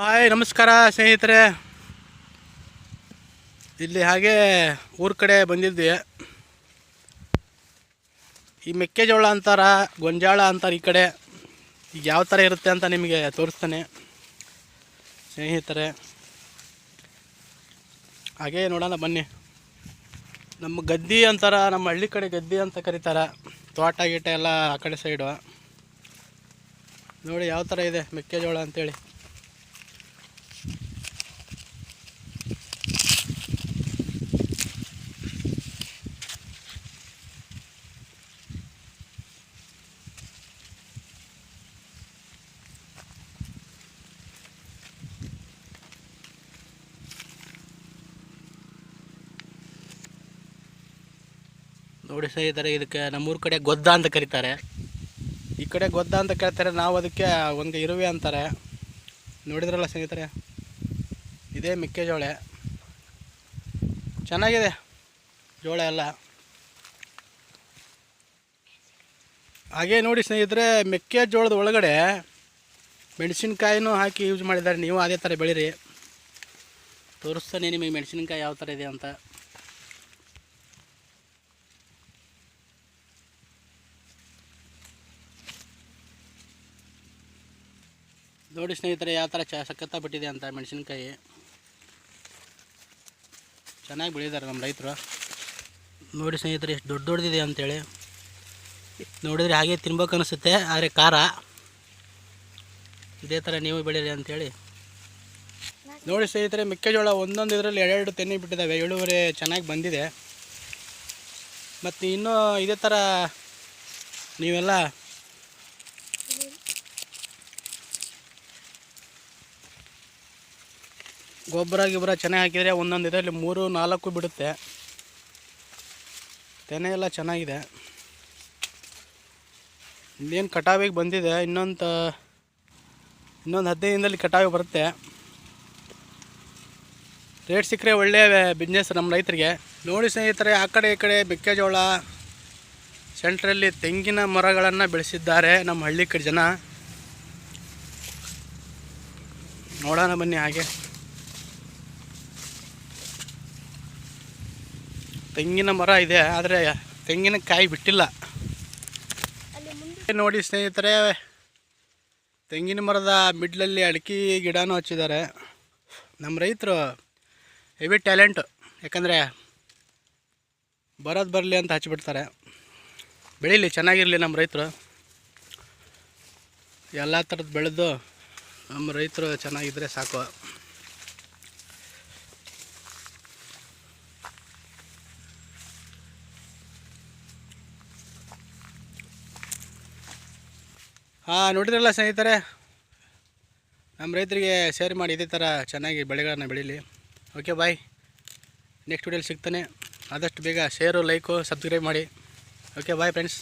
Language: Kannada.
ಹಾಯ್, ನಮಸ್ಕಾರ ಸ್ನೇಹಿತರೆ. ಇಲ್ಲಿ ಹಾಗೆ ಊರ ಕಡೆ ಬಂದಿದ್ದೆ. ಈ ಮೆಕ್ಕೆಜೋಳ ಅಂತಾರ, ಗೊಂಜಾಳ ಅಂತಾರೆ ಈ ಕಡೆ. ಈಗ ಯಾವ ಥರ ಇರುತ್ತೆ ಅಂತ ನಿಮಗೆ ತೋರಿಸ್ತಾನೆ. ಸ್ನೇಹಿತರೆ, ಹಾಗೆ ನೋಡೋಣ ಬನ್ನಿ. ನಮ್ಮ ಗದ್ದಿ ಅಂತಾರ, ನಮ್ಮ ಹಳ್ಳಿ ಕಡೆ ಗದ್ದಿ ಅಂತ ಕರೀತಾರ. ತೋಟ, ಗೀಟ ಎಲ್ಲ ಆ ಕಡೆ ಸೈಡು ನೋಡಿ ಯಾವ ಥರ ಇದೆ ಮೆಕ್ಕೆಜೋಳ ಅಂತೇಳಿ. ನೋಡಿ ಸ್ನೇಹಿತರೆ, ಇದಕ್ಕೆ ನಮ್ಮೂರ ಕಡೆ ಗೊದ್ದ ಅಂತ ಕರೀತಾರೆ. ಈ ಕಡೆ ಗೊದ್ದ ಅಂತ ಕೇಳ್ತಾರೆ, ನಾವು ಅದಕ್ಕೆ ಒಂದು ಇರುವೆ ಅಂತಾರೆ. ನೋಡಿದ್ರಲ್ಲ ಸ್ನೇಹಿತರೆ? ಇದೇ ಮೆಕ್ಕೆಜೋಳ. ಚೆನ್ನಾಗಿದೆ ಜೋಳ ಎಲ್ಲ. ಹಾಗೆ ನೋಡಿ ಸ್ನೇಹಿತರೆ, ಮೆಕ್ಕೆಜೋಳದ ಒಳಗಡೆ ಮೆಣಸಿನ್ಕಾಯಿನೂ ಹಾಕಿ ಯೂಸ್ ಮಾಡಿದ್ದಾರೆ. ನೀವು ಅದೇ ಥರ ಬೆಳೀರಿ. ತೋರಿಸ್ತಾನೆ ನಿಮಗೆ ಮೆಣಸಿನ್ಕಾಯಿ ಯಾವ ಥರ ಇದೆ ಅಂತ. ನೋಡಿ ಸ್ನೇಹಿತರೆ, ಯಾವ ಥರ ಚ ಸಖತ್ತ ಬಿಟ್ಟಿದೆ ಅಂತ ಮೆಣಸಿನ್ಕಾಯಿ. ಚೆನ್ನಾಗಿ ಬೆಳೀತಾರೆ ನಮ್ಮ ರೈತರು. ನೋಡಿ ಸ್ನೇಹಿತರೆ, ಎಷ್ಟು ದೊಡ್ಡ ದೊಡ್ಡದಿದೆ ಅಂತೇಳಿ. ನೋಡಿದರೆ ಹಾಗೆ ತಿನ್ಬೇಕು ಅನಿಸುತ್ತೆ, ಆದರೆ ಖಾರ. ಇದೇ ಥರ ನೀವು ಬೆಳೀರಿ ಅಂಥೇಳಿ ನೋಡಿ ಸ್ನೇಹಿತರೆ, ಮೆಕ್ಕೆಜೋಳ ಒಂದೊಂದು ಇದರಲ್ಲಿ ಎರಡೆರಡು ತೆನೆ ಬಿಟ್ಟಿದ್ದಾವೆ ಇಳುವರಿ ಚೆನ್ನಾಗಿ ಬಂದಿದೆ. ಮತ್ತು ಇನ್ನೂ ಇದೇ ಥರ ನೀವೆಲ್ಲ ಗೊಬ್ಬರ ಗಿಬ್ಬರ ಚೆನ್ನಾಗಿ ಹಾಕಿದರೆ ಒಂದೊಂದು ಇದರಲ್ಲಿ ಮೂರು, ನಾಲ್ಕು ಬಿಡುತ್ತೆ. ತೆನೆ ಎಲ್ಲ ಚೆನ್ನಾಗಿದೆ. ಇಲ್ಲೇನು ಕಟಾವಿಗೆ ಬಂದಿದೆ, ಇನ್ನೊಂದು ಇನ್ನೊಂದು ಹದಿನೈದು ದಿನದಲ್ಲಿ ಕಟಾವಿಗೆ ಬರುತ್ತೆ. ರೇಟ್ ಸಿಕ್ಕರೆ ಒಳ್ಳೆಯ ಬಿಸ್ನೆಸ್ ನಮ್ಮ ರೈತರಿಗೆ. ನೋಡಿ ಸ್ನೇಹಿತರೆ, ಆ ಕಡೆ ಈ ಕಡೆ ಮೆಕ್ಕೆಜೋಳ, ಸೆಂಟ್ರಲ್ಲಿ ತೆಂಗಿನ ಮರಗಳನ್ನು ಬೆಳೆಸಿದ್ದಾರೆ ನಮ್ಮ ಹಳ್ಳಿ ಕಡೆ ಜನ. ನೋಡೋಣ ಬನ್ನಿ ಹಾಗೆ. ತೆಂಗಿನ ಮರ ಇದೆ ಆದರೆ ತೆಂಗಿನಕಾಯಿ ಬಿಟ್ಟಿಲ್ಲ. ನೋಡಿ ಸ್ನೇಹಿತರೆ ತೆಂಗಿನ ಮರದ ಮಿಡ್ಲಲ್ಲಿ ಅಡಿಕೆ ಗಿಡನೂ ಹಚ್ಚಿದ್ದಾರೆ. ನಮ್ಮ ರೈತರು ಹೆವಿ ಟ್ಯಾಲೆಂಟು ಯಾಕಂದರೆ ಬರೋದು ಬರಲಿ ಅಂತ ಹಚ್ಚಿಬಿಡ್ತಾರೆ. ಬೆಳೀಲಿ ಚೆನ್ನಾಗಿರಲಿ ನಮ್ಮ ರೈತರು. ಎಲ್ಲ ಥರದ್ದು ಬೆಳೆದು ನಮ್ಮ ರೈತರು ಚೆನ್ನಾಗಿದ್ದರೆ ಸಾಕು. ಹಾಂ ನೋಡಿದ್ರಲ್ಲ ಸ್ನೇಹಿತರೆ ನಮ್ಮ ರೈತರಿಗೆ ಶೇರ್ ಮಾಡಿ ಇದೇ ಥರ ಚೆನ್ನಾಗಿ ಬೆಳೆಗಳನ್ನು ಬೆಳೀಲಿ. ಓಕೆ ಬಾಯ್ ನೆಕ್ಸ್ಟ್ ವೀಡಿಯೋಲಿ ಸಿಗ್ತಾನೆ. ಆದಷ್ಟು ಬೇಗ ಶೇರು ಲೈಕು ಸಬ್ಸ್ಕ್ರೈಬ್ ಮಾಡಿ. Okay bye friends